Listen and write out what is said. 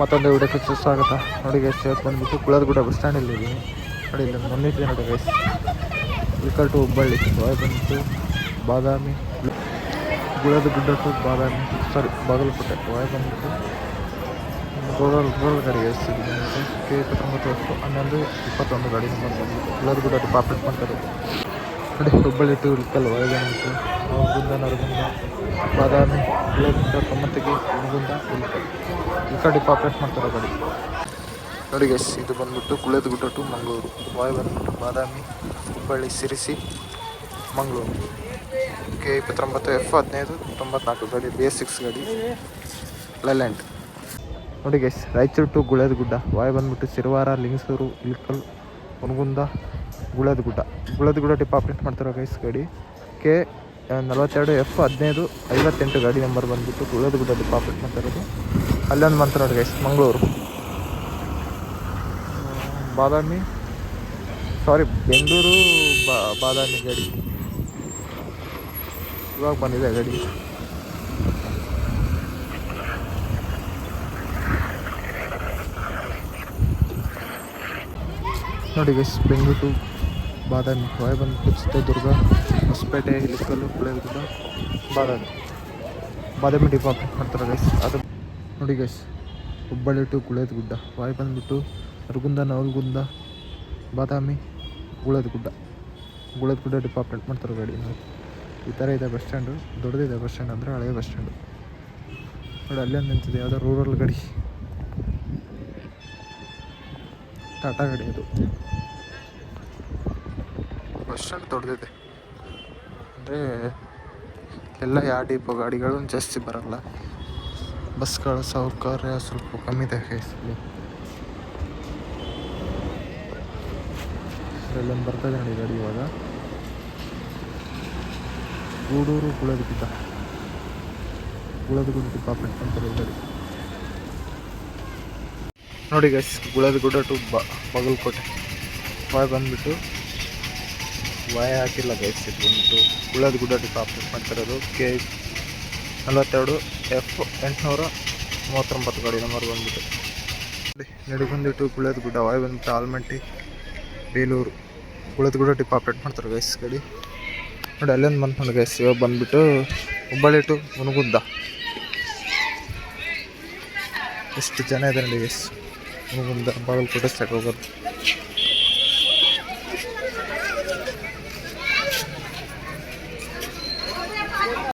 ಮತ್ತೊಂದು ವಿಡಿಯೋಕ್ಕೆ ಸ್ವಾಗತ ನೋಡಿ ಗೈಸ್ ಇವತ್ತು ಬಂದ್ಬಿಟ್ಟು ಕುಳದಗುಡ್ಡ ಬಸ್ ಸ್ಟ್ಯಾಂಡಲ್ಲಿ ಇದ್ದೀನಿ. ನೋಡಿ ಇಲ್ಲಿ ಮೊನ್ನಿದ್ದೆ ನೋಡಿ guys Ilkal to Hubballi, via ಬಂದ್ಬಿಟ್ಟು ಬಾದಾಮಿ ಗುಳದ ಗುಡ್ಡ ಟು ಬಾದಾಮಿ ಸಾರಿ ಬಾಗಲಕೋಟೆ ಬಾಯ್ ಬಂದ್ಬಿಟ್ಟು ಗೋಡಲ್ ಗೋಡಲ್ ಗಾಡಿ ಎಷ್ಟಿದೆ ಕೆ ಇಪ್ಪತ್ತೊಂಬತ್ತು ವರ್ಷ ಹನ್ನೊಂದು, ಇಪ್ಪತ್ತೊಂದು ಗಾಡಿ ನಂಬರ್ ಬಂದ್ಬಿಟ್ಟು ಗುಳದ ಗುಡ್ಡ ಟು ಪಾಪೆಟ್ ಮಾಡ್ತಾರೆ. ನೋಡಿ, ಹುಬ್ಬಳ್ಳಿ ಟು ಇಲ್ಕಲ್ ಬಾಯ್ ಬಂದ್ಬಿಟ್ಟು ಗುಂದ ನರಗುಂದ, ಬಾದಾಮಿ ಗುಳಗುಡ್ಡ ಕಮ್ಮತ್ತಿಗೆ ಹುಣಗುಂದ ಇಲ್ಕಲ್ ಇಲ್ಕಲ್ ಆಪ್ರೇಟ್ ಮಾಡ್ತಾರೆ ಗಾಡಿ. ನೋಡಿ ಗೈಸ್ ಇದು ಬಂದ್ಬಿಟ್ಟು ಗುಳದಗುಡ್ಡ ಟು ಮಂಗಳೂರು. ವಾಯ್ ಬಂದ್ಬಿಟ್ಟು ಬಾದಾಮಿ ಹುಬ್ಬಳ್ಳಿ ಸಿರಿಸಿ ಮಂಗಳೂರು. ಕೆ ಇಪ್ಪತ್ತೊಂಬತ್ತು ಎಫ್ ಹದಿನೈದು ತೊಂಬತ್ನಾಲ್ಕು ಗಾಡಿ ಬಿ ಎಸ್ ಸಿಕ್ಸ್ ಗಾಡಿ ಲೆಲ್ಯಾಂಡ್ ನೋಡಿ guys Raichur to Guledagudda via ಬಂದ್ಬಿಟ್ಟು ಸಿರುವಾರ ಲಿಂಗಸೂರು ಇಲ್ಕಲ್ ಹುನಗುಂದ ಗುಳದಗುಡ್ಡ ಟಿಪ್ ಆಪ್ರೇಟ್ ಮಾಡ್ತಾರೆ ಗೈಸ್ ಗಾಡಿ. ಕೆ ನಲವತ್ತೆರಡು ಎಫ್ ಹದಿನೈದು ಐವತ್ತೆಂಟು ಗಾಡಿ ನಂಬರ್ ಬಂದ್ಬಿಟ್ಟು ಗುಳದಗುಡ್ಡ ಡಿಪಾರ್ಟ್ಮೆಂಟ್ ಮಾಡ್ತಿರೋದು. ಅಲ್ಲೊಂದು ಮಂತ್ರ ನೋಡಿ ಗೈಸ್ ಮಂಗಳೂರು. ಬಾದಾಮಿ? ಸಾರಿ ಬೆಂಗಳೂರು ಬಾ ಬಾದಾಮಿ ಗಾಡಿ. ಇವಾಗ ಬಂದಿದೆ ಗಾಡಿ. ನೋಡಿ guys Bengaluru to Badami via ಬಂದು ಚಿತ್ರದುರ್ಗ ಹೊಸಪೇಟೆ ಇಲಿಕಲ್ಲು ಕುಳೆಗುಡ್ಡ ಬಾದಾಮಿ. ಬಾದಾಮಿ ಡಿಪಾರ್ಟ್ಮೆಂಟ್ ಮಾಡ್ತಾರೆ ಗೈಸ್ ಅದು ನೋಡಿ guys Hubballi to Guledagudda via ಬಂದ್ಬಿಟ್ಟು ಅರ್ಗುಂದ, ನವಲ್ಗುಂದ, ಬಾದಾಮಿ, ಗುಳೇದ ಗುಡ್ಡ. ಗುಳೇದ ಗುಡ್ಡ ಡಿಪಾರ್ಟ್ಮೆಂಟ್ ಮಾಡ್ತಾರೆ ಗಾಡಿ ಈ ಥರ ಇದೆ ಬಸ್ ಸ್ಟ್ಯಾಂಡು ದೊಡ್ಡದಿದೆ ಬಸ್ ಸ್ಟ್ಯಾಂಡ್ ಅಂದರೆ ಹಳೆಯ ಬಸ್ ಸ್ಟ್ಯಾಂಡು ನೋಡಿ, ಅಲ್ಲೇ ನಿಂತಿದೆ, ಯಾವುದೋ ರೂರಲ್ ಗಾಡಿ. ಟಾಟಾ ಗಾಡಿ ಅದು. ಬಸ್ ಸ್ಟ್ಯಾಂಡ್ ದೊಡ್ಡದಿದೆ. ಅಂದರೆ ಎಲ್ಲ ಯಾವ ಟೈಪ್ ಗಾಡಿಗಳು ಜಾಸ್ತಿ ಬರಲ್ಲ. ಬಸ್ಗಳ ಸೌಕರ್ಯ ಸ್ವಲ್ಪ ಕಮ್ಮಿ ಇದೆ ಇಲ್ಲೊಂದು ಬರ್ತದೆ ನೋಡಿ ಗಾಡಿ ಇವಾಗ. ಗೂಡೂರು ಗುಳದಗುಡ್ಡ ಗುಳದಗುಡ್ಡ ಡಿಪಾರ್ಟ್ಮೆಂಟ್ ಅಂತಾರೆ ಗಾಡಿ. ನೋಡಿ ಗೈಸ್ ಗುಳದಗುಡ್ಡ ಟು ಬ, ಬಾಗಲಕೋಟೆ. ವಾಯ್ ಬಂದ್ಬಿಟ್ಟು ವಾಯ್ ಹಾಕಿಲ್ಲ ಗೈಸ್ ಇದು ಬಂದ್ಬಿಟ್ಟು ಗುಳದಗುಡ್ಡ ಡಿಪಾರ್ಟ್ಮೆಂಟ್ ಮಾಡ್ತಿರೋದು ಕೆ ನಲವತ್ತೆರಡು ಎಫ್ ಎಂಟುನೂರ ಮೂವತ್ತೊಂಬತ್ತು ಗಾಡಿ ನಂಬರ್ ಬಂದ್ಬಿಟ್ಟು. ನೋಡಿ ನಡಿಬಂದಿಟ್ಟು ಗುಳದಗುಡ್ಡ ವಾಯ್ ಬಂದ್ಬಿಟ್ಟು ಆಲ್ಮಂಟಿ ಬೇಲೂರು. ಗುಳದಗುಡ್ಡ ಆಪ್ರೇಟ್ ಮಾಡ್ತಾರೆ ಗೈಸ್ ಗಾಡಿ. ನೋಡಿ, ಅಲ್ಲೊಂದು ಬಂತು ನೋಡಿ ಗೈಸ್ ಇವಾಗ ಬಂದ್ಬಿಟ್ಟು ಹುಬ್ಬಳ್ಳಿ ಟು ಮುನುಗುದ್ದ ಎಷ್ಟು ಜನ ಇದೆ ನೋಡಿ ಗೈಸ್ ಮುನುಗುಂದ ಬಾಗಲಕೋಟೆ ಸೈಡ್ ಹೋಗೋದು.